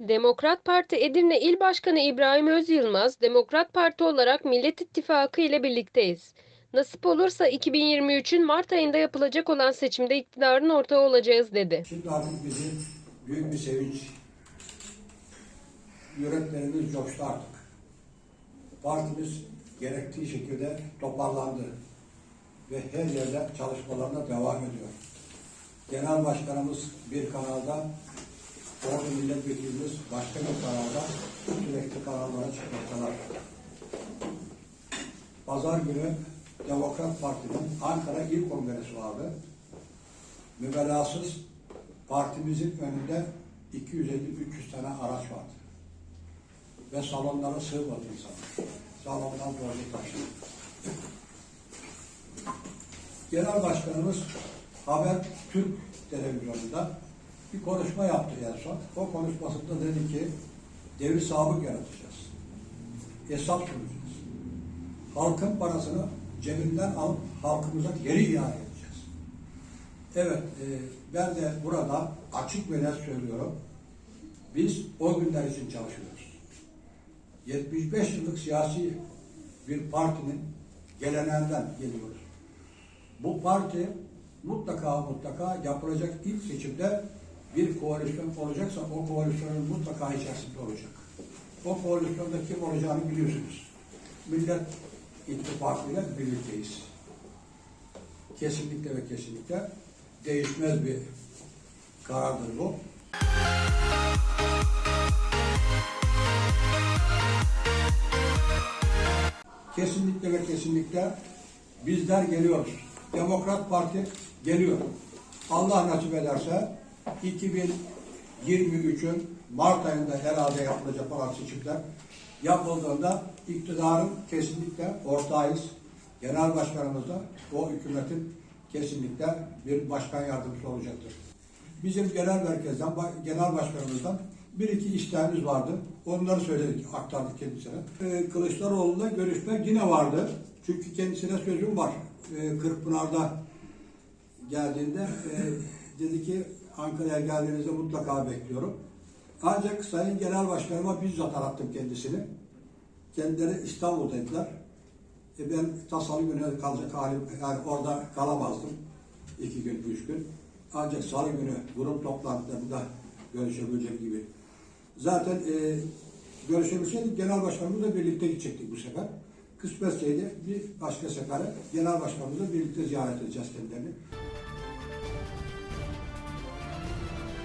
Demokrat Parti Edirne İl Başkanı İbrahim Özyılmaz, Demokrat Parti olarak Millet İttifakı ile birlikteyiz. Nasip olursa 2023'ün Mart ayında yapılacak olan seçimde iktidarın ortağı olacağız dedi. Şimdi artık bizi büyük bir sevinç. Yüreklerimiz coştu artık. Partimiz gerektiği şekilde toparlandı. Ve her yerde çalışmalarına devam ediyor. Genel Başkanımız bir kanalda, Ordu Milletvekilimiz başka bir kanalda sürekli kanallara çıkmaktalar. Pazar günü Demokrat Parti'nin Ankara İl Kongresi vardı mübelasız partimizin önünde 250-300 tane araç vardı. Ve salonlara sığmadı insanlar. Salondan doğru taştı. Genel Başkanımız Haber Türk televizyonunda bir konuşma yaptı son. O konuşmasında dedi ki devir sabık yaratacağız. Hesap soracağız. Halkın parasını cebinden alıp halkımıza geri iade edeceğiz. Evet, e, ben de burada açık ve net söylüyorum. Biz o günler için çalışıyoruz. 75 yıllık siyasi bir partinin geleneğinden geliyoruz. Bu parti mutlaka mutlaka yapılacak ilk seçimde bir koalisyon olacaksa o koalisyonun mutlaka içerisinde olacak. O koalisyonda kim olacağını biliyorsunuz. Millet İttifakı'yla birlikteyiz kesinlikle ve kesinlikle değişmez bir karardır bu. Kesinlikle ve kesinlikle bizler geliyoruz. Demokrat Parti geliyor. Allah nasip ederse 2023'ün Mart ayında herhalde yapılacak olan seçimler yapıldığında iktidarın kesinlikle ortağıyız. Genel başkanımız da o hükümetin kesinlikle bir başkan yardımcısı olacaktır. Bizim genel merkezden, genel başkanımızdan bir iki isteğimiz vardı. Onları söyledik, aktardık kendisine. Ee, Kılıçdaroğlu'na görüşmek yine vardı. Çünkü kendisine sözüm var. Ee, Kırkpınar'da geldiğinde e, dedi ki Ankara'ya geldiğinizde mutlaka bekliyorum. Ancak Sayın Genel Başkanıma bizzat arattım kendisini. Kendileri İstanbul dediler. E ben ta salı günü kalacak halim, yani orada kalamazdım. iki gün, üç gün. Ancak salı günü grup toplantılarında görüşebilecek gibi. Zaten e, görüşebilseydik genel başkanımızla birlikte gidecektik bu sefer. Kısmetseydi bir başka sefere genel başkanımızla birlikte ziyaret edeceğiz kendilerini.